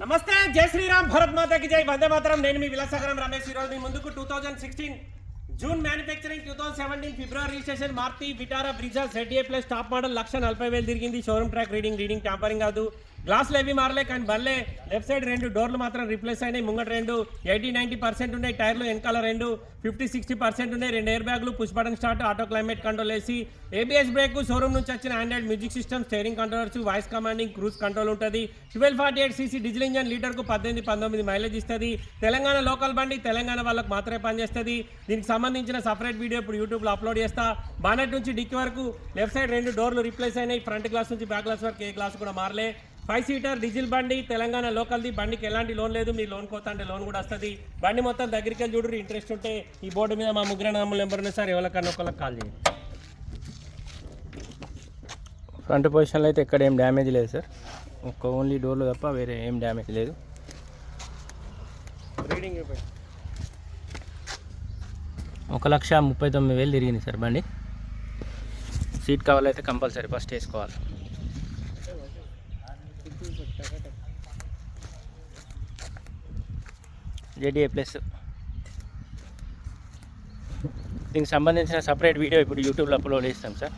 నమస్తే జై శ్రీరామ్ భరత్ మాతాకి జై. వందే మాతరం. నేను మీ విలాసాగరం రమేష్. ఈరోజు మీ ముందుకు two thousand sixteen June manufacturing two thousand seventeen February registration Maruti Vitara Brezza Z A plus top model lakh నలభై వేలు తిరిగింది. Showroom track reading reading tampering కాదు. గ్లాసులు ఏవి మారలే కానీ బల్లే లెఫ్ట్ సైడ్ రెండు డోర్లు మాత్రం రిప్లేస్ అయినాయి. ముంగట రెండు ఎయిటీ నైంటీ పర్సెంట్ ఉన్నాయి టైర్లు వెనకాల రెండు ఫిఫ్టీ సిక్స్టీ పర్సెంట్ ఉన్నాయి. రెండు ఎయిర్ బ్యాగులు push button start auto climate control వేసి ఏబిఎస్ బ్రేక్ షోరూమ్ నుంచి వచ్చిన Android music system steering controllers voice commanding cruise control ఉంటుంది. Twelve forty eight CC diesel engine లీటర్కు పద్దెనిమిది పంతొమ్మిది మైలేజ్ ఇస్తుంది. తెలంగాణ లోకల్ బండి తెలంగాణ వాళ్ళకు మాత్రమే పనిచేస్తుంది. దీనికి సంబంధించిన సపరేట్ వీడియో ఇప్పుడు యూట్యూబ్లో అప్లోడ్ చేస్తా. బానెట్ నుంచి డిక్కి వరకు లెఫ్ట్ సైడ్ రెండు డోర్లు రిప్లేస్ అయినాయి. ఫ్రంట్ గ్లాస్ నుంచి బ్యాక్ గ్లాస్ వరకు ఏ గ్లాస్ కూడా మారలే. ఫైవ్ సీటర్ డీజిల్ బండి తెలంగాణ లోకల్ది బండికి ఎలాంటి లోన్ లేదు. మీరు లోన్ కోత అంటే లోన్ కూడా వస్తుంది. బండి మొత్తం దగ్గరికి వెళ్ళి చూడరు ఇంట్రెస్ట్ ఉంటే ఈ బోర్డు మీద మా ముగ్గురు నమ్ములు నెంబర్ ఉంది సార్ ఎవరికన్నా ఒకళ్ళకి కాల్ చేయండి. ఫ్రంట్ పొజిషన్లో అయితే ఎక్కడ ఏం డ్యామేజ్ లేదు సార్. ఒక్క ఓన్లీ డోర్లు తప్ప వేరే ఏం డ్యామేజ్ లేదు. రీడింగ్ ఒక లక్ష ముప్పై తొమ్మిది వేలు తిరిగింది సార్ బండి. సీట్ కవర్లు అయితే కంపల్సరీ ఫస్ట్ వేసుకోవాలి. J D A plus. దీనికి సంబంధించిన సపరేట్ వీడియో ఇప్పుడు యూట్యూబ్లో అప్లోడ్ చేస్తాం సార్.